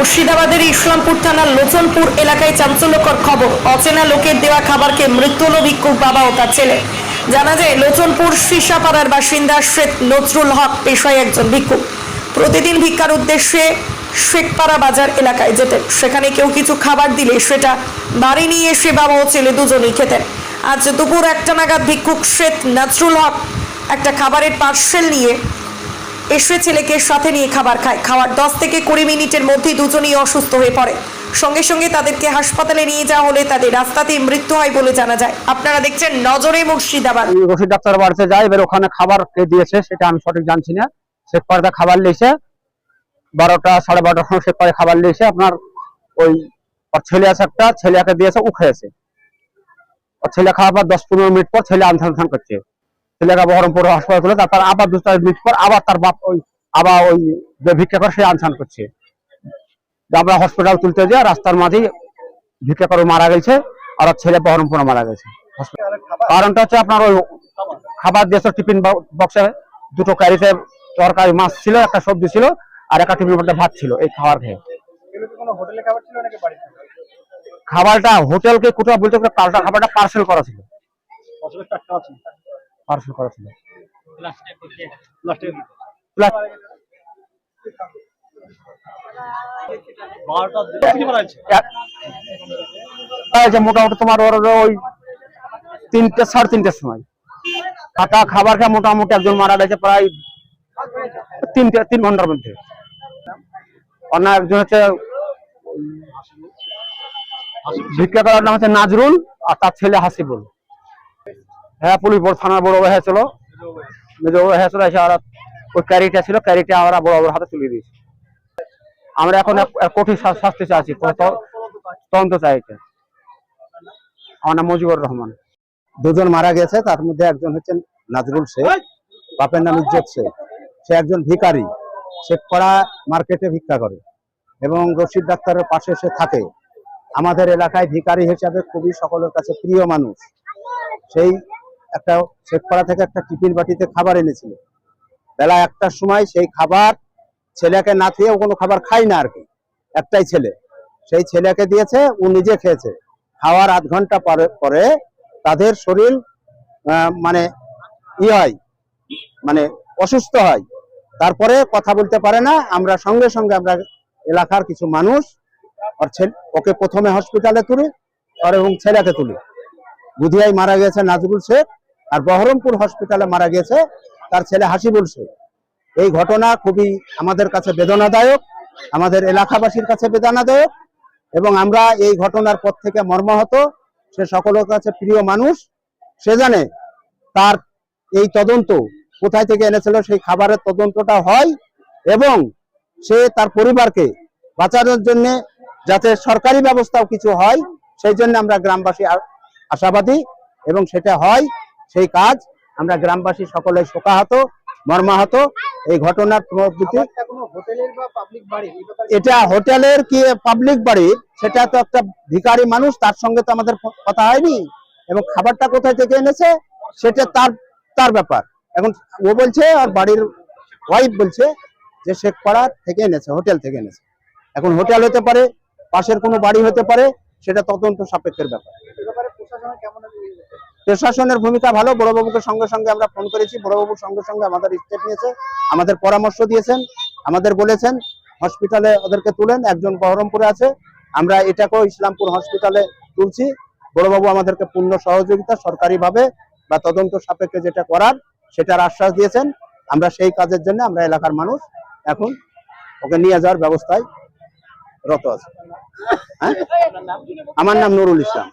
মুর্শিদাবাদের ইসলামপুর থানার লোচনপুর এলাকায় চাঞ্চল্যকর খবর। অচেনা লোকের দেওয়া খাবারকে মৃত্যু ভিক্ষুক বাবা ও তার ছেলে। জানা যায়, লোচনপুর সীসাপাড়ার বাসিন্দা শেখ নজরুল হক পেশায় একজন ভিক্ষুক প্রতিদিন ভিক্ষার উদ্দেশ্যে শেখপাড়া বাজার এলাকায় যেতেন। সেখানে কেউ কিছু খাবার দিলে সেটা বাড়ি নিয়ে এসে বাবা ও ছেলে দুজনেই খেতেন। আজ দুপুর একটা নাগাদ ভিক্ষুক শেখ নজরুল হক একটা খাবারের পার্সেল নিয়ে এসে ছেলেকে সাথে নিয়ে খাবার খায়। খাওয়ার দশ থেকে কুড়ি মিনিটের মধ্যেই দুজনেই অসুস্থ হয়ে পড়ে। সঙ্গে সঙ্গে তাদেরকে হাসপাতালে নিয়ে যাওয়া হলে তাদের রাস্তাতেই মৃত্যু হয় বলে জানা যায়। আপনারা দেখছেন নজরে মুর্শিদাবাদ। রশিদ ডাক্তার বাড়িতে যায়, এবার ওখানে খাবার কে দিয়েছে সেটা আমি সঠিক জানছি না। শেখ পাড়াতে খাবার লিয়েছে বারোটা সাড়ে বারোটার সময় শেখ পাড়ে খাবার লিয়েছে আপনার ওই ছেলে আছে একটা, ছেলেকে দিয়েছে, ও খেয়েছে। ওর ছেলে খাওয়ার পর দশ পনেরো মিনিট পর ছেলে আনথান করছে। ছেলেকে বহরমপুর হাসপাতালে তুলে তারপর আবার দু চার মিনিট পর আবার তার বাপ ওই, আবার ওই যে ভিক্ষা করে সে আনছান করছে। আমরা হসপিটাল তুলতে যাই, রাস্তার মাঝেই ভিক্ষা করে মারা গেছে, আর ছেলে বহরমপুরে মারা গেছে। কারণটা হচ্ছে আপনার ওই খাবার দিয়েছে টিফিন বক্সে দুটো ক্যারিতে তরকারি, মাছ ছিল, একটা সবজি ছিল, আর একটা টিফিন মধ্যে ভাত ছিল এই খাবার খেয়ে। খাবারটা হোটেলকে কোথাও বলতে পাল্টা খাবারটা পার্সেল করা ছিল। পার্সেল করা ছিল। মোটামুটি তোমার ওর ওই তিনটে সাড়ে তিনটের সময়। কাটা খাবার খেয়ে মোটামুটি একজন মারা গেছে প্রায় তিনটে তিন ঘণ্টার মধ্যে। অন্য একজন হচ্ছে ভিক্ষা করার নাম হচ্ছে নাজরুল আর তার ছেলে হাসিবুল। হ্যাঁ পুলিশ বড় থানার বড় হয়েছিল মেজ বড় হয়েছিল এসে ওরা ওই ক্যারিটা ছিল, ক্যারিটা আমরা বড় বড় হাতে তুলে দিয়েছি। আমরা এখন কঠিন শাস্তি চাইছি তদন্ত চাইছে। আমার নাম মুজিবুর রহমান। দুজন মারা গেছে, তার মধ্যে একজন হচ্ছেন নাজরুল শেখ, বাপের নাম ইজ্জত শেখ। সে একজন ভিখারি শেখপাড়া মার্কেটে ভিক্ষা করে এবং রশিদ ডাক্তারের পাশে সে থাকে। আমাদের এলাকায় ভিকারি হিসাবে খুবই সকলের কাছে প্রিয় মানুষ। সেই একটা শেখপাড়া থেকে একটা টিফিন বাটিতে খাবার এনেছিল। বেলা একটার সময় সেই খাবার ছেলেকে না খেয়ে কোনো খাবার খায় না আর কি, একটাই ছেলে। সেই ছেলেকে দিয়েছে, ও নিজে খেয়েছে। খাওয়ার আধ ঘণ্টা পরে পরে তাদের শরীর মানে ই হয় মানে অসুস্থ হয়। তারপরে কথা বলতে পারে না, আমরা সঙ্গে সঙ্গে আমরা এলাকার কিছু মানুষ ওকে প্রথমে হসপিটালে তুলি আর এবং ছেলেকে তুলি। বুধিয়ায় মারা গেছে নাজরুল শেখ। আর বহরমপুর হসপিটালে মারা গেছে তার ছেলে হাসিবুল শেখ। এই ঘটনা খুবই আমাদের কাছে বেদনাদায়ক, আমাদের এলাকাবাসীর কাছে বেদনাদায়ক, এবং আমরা এই ঘটনার পর থেকে মর্মাহত। সে সকলের কাছে প্রিয় মানুষ, সে জানে তার এই তদন্ত কোথায় থেকে এনেছিল, সেই খাবারের তদন্তটা হয়, এবং সে তার পরিবারকে বাঁচানোর জন্য যাতে সরকারি ব্যবস্থাও কিছু হয়, সেই জন্য আমরা গ্রামবাসী আশাবাদী, এবং সেটা হয়। সেই কাজ আমরা গ্রামবাসী সকলে শোকাহত মর্মাহত। এই ঘটনার পুনরাবৃত্তি এটা হোটেলের কি পাবলিক বাড়ি সেটা তো একটা ভিখারি মানুষ তার সঙ্গে তো আমাদের কথা হয়নি। এবং খাবারটা কোথায় থেকে এনেছে সেটা তার তার ব্যাপার। এখন ও বলছে আর বাড়ির ওয়াইফ বলছে যে শেখপাড়া থেকে এনেছে হোটেল থেকে এনেছে। এখন হোটেল হতে পারে পাশের কোনো বাড়ি হতে পারে সেটা তদন্ত সাপেক্ষের ব্যাপারে। প্রশাসনের ভূমিকা ভালো, বড়বাবুকে সঙ্গে সঙ্গে আমরা ফোন করেছি। বড়বাবু সঙ্গে সঙ্গে আমাদের স্টেপ নিয়েছে, আমাদের পরামর্শ দিয়েছেন, আমাদের বলেছেন, হসপিটালে ওদেরকে তুলেন, একজন বহরমপুরে আছে, আমরা এটাকেও ইসলামপুর হসপিটালে তুলছি। বড়বাবু আমাদেরকে পূর্ণ সহযোগিতা সরকারিভাবে বা তদন্ত সাপেক্ষে যেটা করার, সেটার আশ্বাস দিয়েছেন। আমরা সেই কাজের জন্য আমরা এলাকার মানুষ, এখন ওকে নিয়ে যাওয়ার ব্যবস্থায় রত আছে। হ্যাঁ? আমার নাম নুরুল ইসলাম।